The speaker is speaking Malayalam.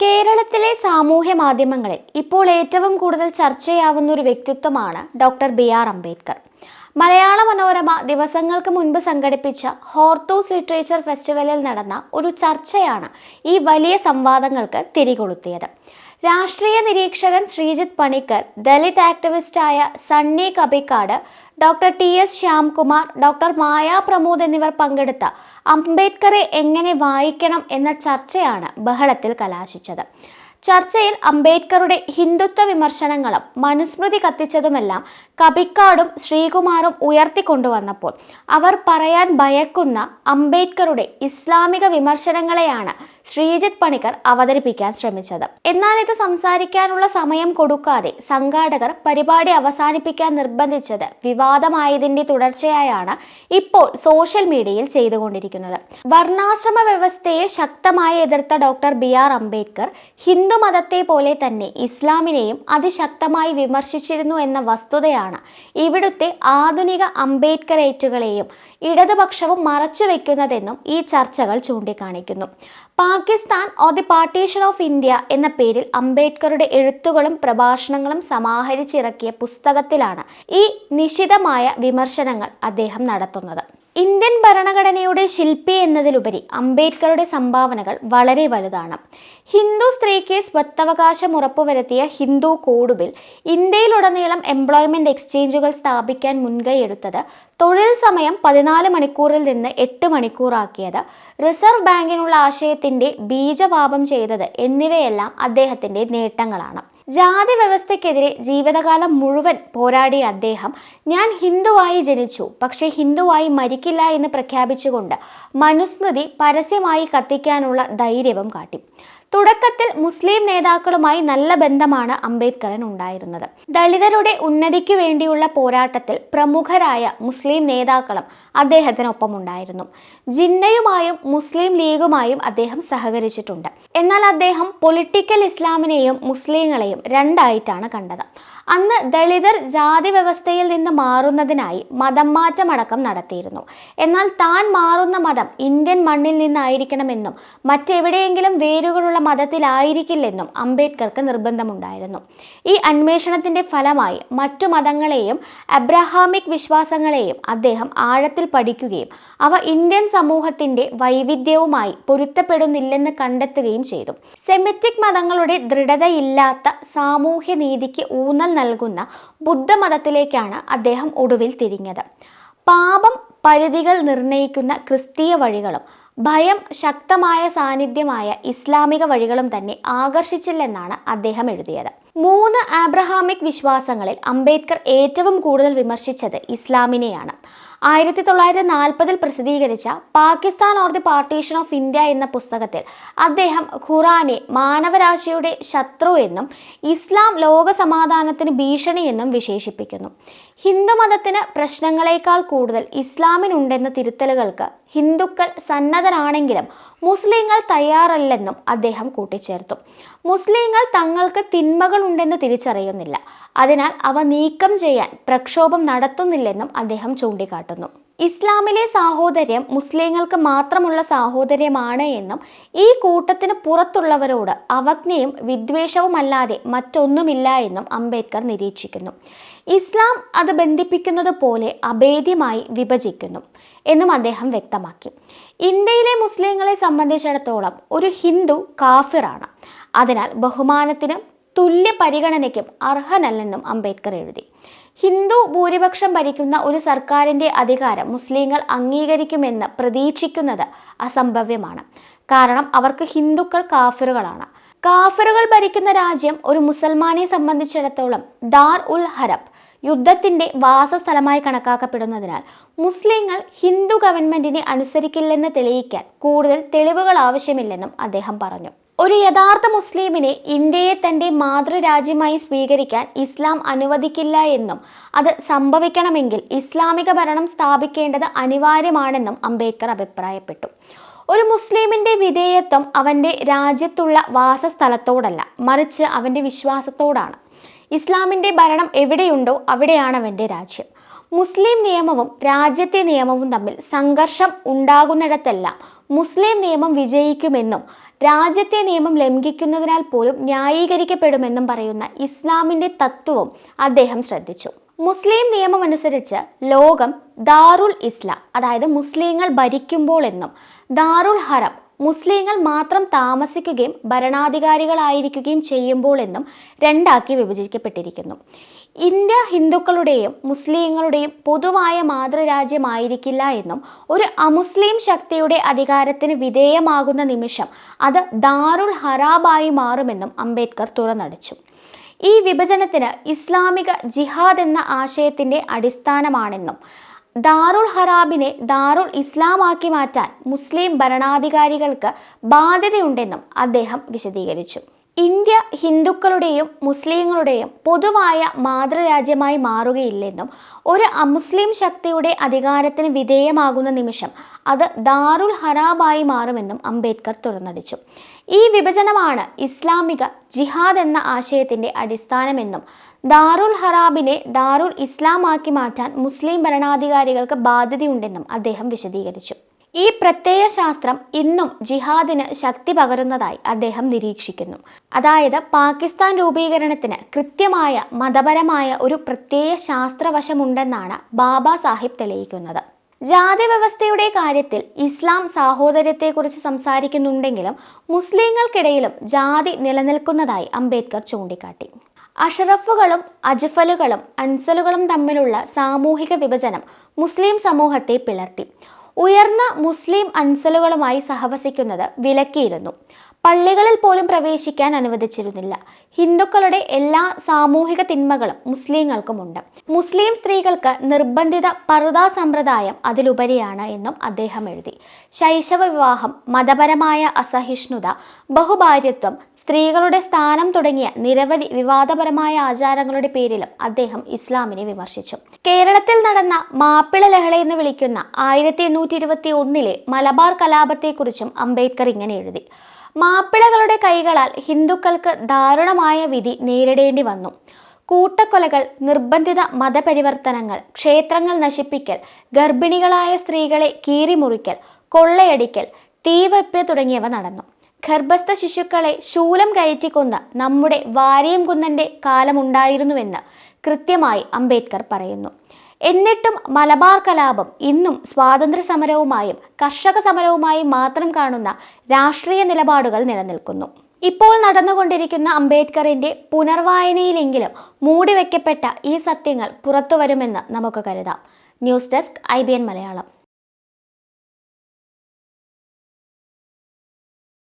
കേരളത്തിലെ സാമൂഹ്യ മാധ്യമങ്ങളിൽ ഇപ്പോൾ ഏറ്റവും കൂടുതൽ ചർച്ചയാവുന്ന ഒരു വ്യക്തിത്വമാണ് doctor B R Ambedkar. Malayala Manorama ദിവസങ്ങൾക്ക് മുൻപ് സംഘടിപ്പിച്ച ഹോർത്തൂസ് ലിറ്ററേച്ചർ ഫെസ്റ്റിവലിൽ നടന്ന ഒരു ചർച്ചയാണ് ഈ വലിയ സംവാദങ്ങൾക്ക് തിരികൊളുത്തിയത്. രാഷ്ട്രീയ നിരീക്ഷകൻ Sreejith Panicker Dalit ആക്ടിവിസ്റ്റായ Sunny Kapikad doctor T S Shyamkumar doctor Maya Pramod എന്നിവർ പങ്കെടുത്ത അംബേദ്കറെ എങ്ങനെ വായിക്കണം എന്ന ചർച്ചയാണ് ബഹളത്തിൽ കലാശിച്ചത്. ചർച്ചയിൽ അംബേദ്കറുടെ ഹിന്ദുത്വ വിമർശനങ്ങളും മനുസ്മൃതി കത്തിച്ചതുമെല്ലാം കബിക്കാടും ശ്രീകുമാറും ഉയർത്തിക്കൊണ്ടുവന്നപ്പോൾ അവർ പറയാൻ ഭയക്കുന്ന അംബേദ്കറുടെ ഇസ്ലാമിക വിമർശനങ്ങളെയാണ് ശ്രീജിത്ത് പണിക്കർ അവതരിപ്പിക്കാൻ ശ്രമിച്ചത്. എന്നാൽ ഇത് സംസാരിക്കാനുള്ള സമയം കൊടുക്കാതെ സംഘാടകർ പരിപാടി അവസാനിപ്പിക്കാൻ നിർബന്ധിച്ചത് വിവാദമായതിന്റെ തുടർച്ചയായാണ് ഇപ്പോൾ സോഷ്യൽ മീഡിയയിൽ ചെയ്തുകൊണ്ടിരിക്കുന്നത്. വർണാശ്രമ വ്യവസ്ഥയെ ശക്തമായി എതിർത്ത doctor B R Ambedkar Hindu മതത്തെ പോലെ തന്നെ ഇസ്ലാമിനെയും അതിശക്തമായി വിമർശിച്ചിരുന്നു എന്ന വസ്തുതയാണ് ഇവിടുത്തെ ആധുനിക അംബേദ്കറേറ്റുകളെയും ഇടതുപക്ഷവും മറച്ചുവെക്കുന്നതെന്നും ഈ ചർച്ചകൾ ചൂണ്ടിക്കാണിക്കുന്നു. Pakistan or the partition of India എന്ന പേരിൽ അംബേദ്കറുടെ എഴുത്തുകളും പ്രഭാഷണങ്ങളും സമാഹരിച്ചിറക്കിയ പുസ്തകത്തിലാണ് ഈ നിശിതമായ വിമർശനങ്ങൾ അദ്ദേഹം നടത്തുന്നത്. ഇന്ത്യൻ ഭരണഘടനയുടെ ശില്പി എന്നതിലുപരി അംബേദ്കറുടെ സംഭാവനകൾ വളരെ വലുതാണ്. ഹിന്ദു സ്ത്രീക്ക് സ്വത്തവകാശം ഉറപ്പുവരുത്തിയ ഹിന്ദു കോഡ് ബിൽ ഇന്ത്യയിലുടനീളം എംപ്ലോയ്മെന്റ് എക്സ്ചേഞ്ചുകൾ സ്ഥാപിക്കാൻ മുൻകൈയെടുത്തത് തൊഴിൽ സമയം പതിനാല് മണിക്കൂറിൽ നിന്ന് എട്ട് മണിക്കൂറാക്കിയത്. റിസർവ് ബാങ്കിനുള്ള ആശയത്തിന്റെ ബീജവാപം ചെയ്തത് എന്നിവയെല്ലാം അദ്ദേഹത്തിന്റെ നേട്ടങ്ങളാണ്. ജാതി വ്യവസ്ഥയ്ക്കെതിരെ ജീവിതകാലം മുഴുവൻ പോരാടിയ അദ്ദേഹം ഞാൻ ഹിന്ദുവായി ജനിച്ചു പക്ഷേ ഹിന്ദുവായി മരിക്കില്ല എന്ന് പ്രഖ്യാപിച്ചുകൊണ്ട് മനുസ്മൃതി പരസ്യമായി കത്തിക്കാനുള്ള ധൈര്യവും കാട്ടി. തുടക്കത്തിൽ മുസ്ലിം നേതാക്കളുമായി നല്ല ബന്ധമാണ് അംബേദ്കറിന് ഉണ്ടായിരുന്നത്. ദളിതരുടെ ഉന്നതിക്കു വേണ്ടിയുള്ള പോരാട്ടത്തിൽ പ്രമുഖരായ മുസ്ലിം നേതാക്കളും അദ്ദേഹത്തിനൊപ്പം ഉണ്ടായിരുന്നു. ജിന്നയുമായും മുസ്ലിം ലീഗുമായും അദ്ദേഹം സഹകരിച്ചിട്ടുണ്ട്. എന്നാൽ അദ്ദേഹം പൊളിറ്റിക്കൽ ഇസ്ലാമിനെയും മുസ്ലിങ്ങളെയും രണ്ടായിട്ടാണ് കണ്ടത്. അന്ന് ദളിതർ ജാതി വ്യവസ്ഥയിൽ നിന്ന് മാറുന്നതിനായി മതം മാറ്റമടക്കം നടത്തിയിരുന്നു. എന്നാൽ താൻ മാറുന്ന മതം ഇന്ത്യൻ മണ്ണിൽ നിന്നായിരിക്കണമെന്നും മറ്റെവിടെയെങ്കിലും വേരുകളുള്ള മതത്തിലായിരിക്കില്ലെന്നും അംബേദ്കർക്ക് നിർബന്ധമുണ്ടായിരുന്നു. ഈ അന്വേഷണത്തിന്റെ ഫലമായി മറ്റു മതങ്ങളെയും അബ്രഹാമിക് വിശ്വാസങ്ങളെയും അദ്ദേഹം ആഴത്തിൽ പഠിക്കുകയും അവ ഇന്ത്യൻ സമൂഹത്തിന്റെ വൈവിധ്യവുമായി പൊരുത്തപ്പെടുന്നില്ലെന്ന് കണ്ടെത്തുകയും ചെയ്തു. സെമിറ്റിക് മതങ്ങളുടെ ദൃഢതയില്ലാത്ത സാമൂഹ്യ നീതിക്ക് ഊന്നൽ നൽകുന്ന ബുദ്ധമതത്തിലേക്കാണ് അദ്ദേഹം ഒടുവിൽ തിരിഞ്ഞത്. പാപം പരിധികൾ നിർണയിക്കുന്ന ക്രിസ്തീയ വഴികളും ഭയം ശക്തമായ സാന്നിധ്യമായ ഇസ്ലാമിക വഴികളും തന്നെ ആകർഷിച്ചില്ലെന്നാണ് അദ്ദേഹം എഴുതിയത്. മൂന്ന് ആബ്രഹാമിക് വിശ്വാസങ്ങളിൽ അംബേദ്കർ ഏറ്റവും കൂടുതൽ വിമർശിച്ചത് ഇസ്ലാമിനെയാണ്. ആയിരത്തി തൊള്ളായിരത്തി നാൽപ്പതിൽ പ്രസിദ്ധീകരിച്ച Pakistan or the partition of India എന്ന പുസ്തകത്തിൽ അദ്ദേഹം ഖുറാനെ മാനവരാശിയുടെ ശത്രു എന്നും ഇസ്ലാം ലോക സമാധാനത്തിന് ഭീഷണി എന്നും വിശേഷിപ്പിക്കുന്നു. ഹിന്ദുമതത്തിന് പ്രശ്നങ്ങളെക്കാൾ കൂടുതൽ ഇസ്ലാമിനുണ്ടെന്ന തിരുത്തലുകൾക്ക് ഹിന്ദുക്കൾ സന്നദ്ധരാണെങ്കിലും മുസ്ലിങ്ങൾ തയ്യാറല്ലെന്നും അദ്ദേഹം കൂട്ടിച്ചേർത്തു. മുസ്ലിങ്ങൾ തങ്ങൾക്ക് തിന്മകളുണ്ടെന്ന് തിരിച്ചറിയുന്നില്ല. അതിനാൽ അവ നീക്കം ചെയ്യാൻ പ്രക്ഷോഭം നടത്തുന്നില്ലെന്നും അദ്ദേഹം ചൂണ്ടിക്കാട്ടുന്നു. ഇസ്ലാമിലെ സാഹോദര്യം മുസ്ലിങ്ങൾക്ക് മാത്രമുള്ള സാഹോദര്യമാണ് എന്നും ഈ കൂട്ടത്തിന് പുറത്തുള്ളവരോട് അവജ്ഞയും വിദ്വേഷവുമല്ലാതെ മറ്റൊന്നുമില്ല എന്നും അംബേദ്കർ നിരീക്ഷിക്കുന്നു. ഇസ്ലാം അത് ബന്ധിപ്പിക്കുന്നത് പോലെ അഭേദ്യമായി വിഭജിക്കുന്നു എന്നും അദ്ദേഹം വ്യക്തമാക്കി. ഇന്ത്യയിലെ മുസ്ലിങ്ങളെ സംബന്ധിച്ചിടത്തോളം ഒരു ഹിന്ദു കാഫിറാണ്. അതിനാൽ ബഹുമാനത്തിനും തുല്യ പരിഗണനയ്ക്കും അർഹനല്ലെന്നും അംബേദ്കർ എഴുതി. ഹിന്ദു ഭൂരിപക്ഷം ഭരിക്കുന്ന ഒരു സർക്കാരിന്റെ അധികാരം മുസ്ലിങ്ങൾ അംഗീകരിക്കുമെന്ന് പ്രതീക്ഷിക്കുന്നത് അസംഭവ്യമാണ്. കാരണം അവർക്ക് ഹിന്ദുക്കൾ കാഫിറുകളാണ്. കാഫിറുകൾ ഭരിക്കുന്ന രാജ്യം ഒരു മുസൽമാനെ സംബന്ധിച്ചിടത്തോളം ദാർ ഉൽ ഹരബ് യുദ്ധത്തിന്റെ വാസസ്ഥലമായി കണക്കാക്കപ്പെടുന്നതിനാൽ മുസ്ലിങ്ങൾ ഹിന്ദു ഗവൺമെന്റിനെ അനുസരിക്കില്ലെന്ന് തെളിയിക്കാൻ കൂടുതൽ തെളിവുകൾ ആവശ്യമില്ലെന്നും അദ്ദേഹം പറഞ്ഞു. ഒരു യഥാർത്ഥ മുസ്ലിമിനെ ഇന്ത്യയെ തന്റെ മാതൃരാജ്യമായി സ്വീകരിക്കാൻ ഇസ്ലാം അനുവദിക്കില്ല എന്നും അത് സംഭവിക്കണമെങ്കിൽ ഇസ്ലാമിക ഭരണം സ്ഥാപിക്കേണ്ടത് അനിവാര്യമാണെന്നും അംബേദ്കർ അഭിപ്രായപ്പെട്ടു. ഒരു മുസ്ലിമിന്റെ വിധേയത്വം അവന്റെ രാജ്യത്തുള്ള വാസസ്ഥലത്തോടല്ല മറിച്ച് അവന്റെ വിശ്വാസത്തോടാണ്. ഇസ്ലാമിന്റെ ഭരണം എവിടെയുണ്ടോ അവിടെയാണ് അവന്റെ രാജ്യം. മുസ്ലിം നിയമവും രാജ്യത്തെ നിയമവും തമ്മിൽ സംഘർഷം ഉണ്ടാകുന്നിടത്തെല്ലാം മുസ്ലിം നിയമം വിജയിക്കുമെന്നും രാജ്യത്തെ നിയമം ലംഘിക്കുന്നതിനാൽ പോലും ന്യായീകരിക്കപ്പെടുമെന്നും പറയുന്ന ഇസ്ലാമിന്റെ തത്വവും അദ്ദേഹം ശ്രദ്ധിച്ചു. മുസ്ലിം നിയമം അനുസരിച്ച് ലോകം ദാറുൽ ഇസ്ലാം അതായത് മുസ്ലിങ്ങൾ ഭരിക്കുമ്പോൾ എന്നും ദാറുൽ ഹറം മുസ്ലിങ്ങൾ മാത്രം താമസിക്കുകയും ഭരണാധികാരികളായിരിക്കുകയും ചെയ്യുമ്പോൾ എന്നും രണ്ടാക്കി വിഭജിക്കപ്പെട്ടിരിക്കുന്നു. ഇന്ത്യ ഹിന്ദുക്കളുടെയും മുസ്ലിങ്ങളുടെയും പൊതുവായ മാതൃരാജ്യമായിരിക്കില്ല എന്നും ഒരു അമുസ്ലിം ശക്തിയുടെ അധികാരത്തിന് വിധേയമാകുന്ന നിമിഷം അത് ദാറുൽ ഹറാബായി മാറുമെന്നും അംബേദ്കർ തുറന്നടിച്ചു. ഈ വിഭജനത്തിന് ഇസ്ലാമിക ജിഹാദ് എന്ന ആശയത്തിന്റെ അടിസ്ഥാനമാണെന്നും ദാറുൽ ഹറാബിനെ ദാറുൽ ഇസ്ലാമാക്കി മാറ്റാൻ മുസ്ലിം ഭരണാധികാരികൾക്ക് ബാധ്യതയുണ്ടെന്നും അദ്ദേഹം വിശദീകരിച്ചു. ഇന്ത്യ ഹിന്ദുക്കളുടെയും മുസ്ലിങ്ങളുടെയും പൊതുവായ മാതൃരാജ്യമായി മാറുകയില്ലെന്നും ഒരു അമുസ്ലിം ശക്തിയുടെ അധികാരത്തിന് വിധേയമാകുന്ന നിമിഷം അത് ദാറുൽ ഹറാബായി മാറുമെന്നും അംബേദ്കർ തുറന്നടിച്ചു. ഈ വിഭജനമാണ് ഇസ്ലാമിക ജിഹാദ് എന്ന ആശയത്തിന്റെ അടിസ്ഥാനമെന്നും ദാറുൽ ഹറാബിനെ ദാറുൽ ഇസ്ലാമാക്കി മാറ്റാൻ മുസ്ലിം ഭരണാധികാരികൾക്ക് ബാധ്യതയുണ്ടെന്നും അദ്ദേഹം വിശദീകരിച്ചു. ഈ പ്രത്യയ ശാസ്ത്രം ഇന്നും ജിഹാദിന് ശക്തി പകരുന്നതായി അദ്ദേഹം നിരീക്ഷിക്കുന്നു. അതായത് പാകിസ്ഥാൻ രൂപീകരണത്തിന് കൃത്യമായ മതപരമായ ഒരു പ്രത്യയ ശാസ്ത്രവശമുണ്ടെന്നാണ് ബാബാ സാഹിബ് തെളിയിക്കുന്നത്. ജാതി വ്യവസ്ഥയുടെ കാര്യത്തിൽ ഇസ്ലാം സാഹോദര്യത്തെക്കുറിച്ച് സംസാരിക്കുന്നുണ്ടെങ്കിലും മുസ്ലിങ്ങൾക്കിടയിലും ജാതി നിലനിൽക്കുന്നതായി അംബേദ്കർ ചൂണ്ടിക്കാട്ടി. അഷറഫുകളും അജ്ഫലുകളും അൻസലുകളും തമ്മിലുള്ള സാമൂഹിക വിഭജനം മുസ്ലിം സമൂഹത്തെ പിളർത്തി. ഉയർന്ന മുസ്ലിം അൻസലുകളുമായി സഹവസിക്കുന്നത് വിലക്കിയിരുന്നു. പള്ളികളിൽ പോലും പ്രവേശിക്കാൻ അനുവദിച്ചിരുന്നില്ല. ഹിന്ദുക്കളുടെ എല്ലാ സാമൂഹിക തിന്മകളും മുസ്ലിങ്ങൾക്കുമുണ്ട്. മുസ്ലിം സ്ത്രീകൾക്ക് നിർബന്ധിത പർദാ സമ്പ്രദായം അതിലുപരിയാണ് എന്നും അദ്ദേഹം എഴുതി. ശൈശവ വിവാഹം മതപരമായ അസഹിഷ്ണുത ബഹുഭാര്യത്വം സ്ത്രീകളുടെ സ്ഥാനം തുടങ്ങിയ നിരവധി വിവാദപരമായ ആചാരങ്ങളുടെ പേരിലും അദ്ദേഹം ഇസ്ലാമിനെ വിമർശിച്ചു. കേരളത്തിൽ നടന്ന മാപ്പിള ലഹള എന്ന് വിളിക്കുന്ന ആയിരത്തി എണ്ണൂറ്റി ഇരുപത്തി ഒന്നിലെ മലബാർ കലാപത്തെക്കുറിച്ചും അംബേദ്കർ ഇങ്ങനെ എഴുതി. മാപ്പിളകളുടെ കൈകളാൽ ഹിന്ദുക്കൾക്ക് ദാരുണമായ വിധി നേരിടേണ്ടി വന്നു. കൂട്ടക്കൊലകൾ നിർബന്ധിത മതപരിവർത്തനങ്ങൾ ക്ഷേത്രങ്ങൾ നശിപ്പിക്കൽ ഗർഭിണികളായ സ്ത്രീകളെ കീറിമുറിക്കൽ കൊള്ളയടിക്കൽ തീവെപ്പ് തുടങ്ങിയവ നടന്നു. ഗർഭസ്ഥ ശിശുക്കളെ ശൂലം കയറ്റിക്കൊന്ന് നമ്മുടെ വാരിയം കുന്നന്റെ കാലമുണ്ടായിരുന്നുവെന്ന് കൃത്യമായി അംബേദ്കർ പറയുന്നു. എന്നിട്ടും മലബാർ കലാപം ഇന്നും സ്വാതന്ത്ര്യ സമരവുമായും കർഷക സമരവുമായും മാത്രം കാണുന്ന രാഷ്ട്രീയ നിലപാടുകൾ നിലനിൽക്കുന്നു. ഇപ്പോൾ നടന്നുകൊണ്ടിരിക്കുന്ന അംബേദ്കറിന്റെ പുനർവായനയിലെങ്കിലും മൂടിവെക്കപ്പെട്ട ഈ സത്യങ്ങൾ പുറത്തുവരുമെന്ന് നമുക്ക് കരുതാം. News desk I Malayalam.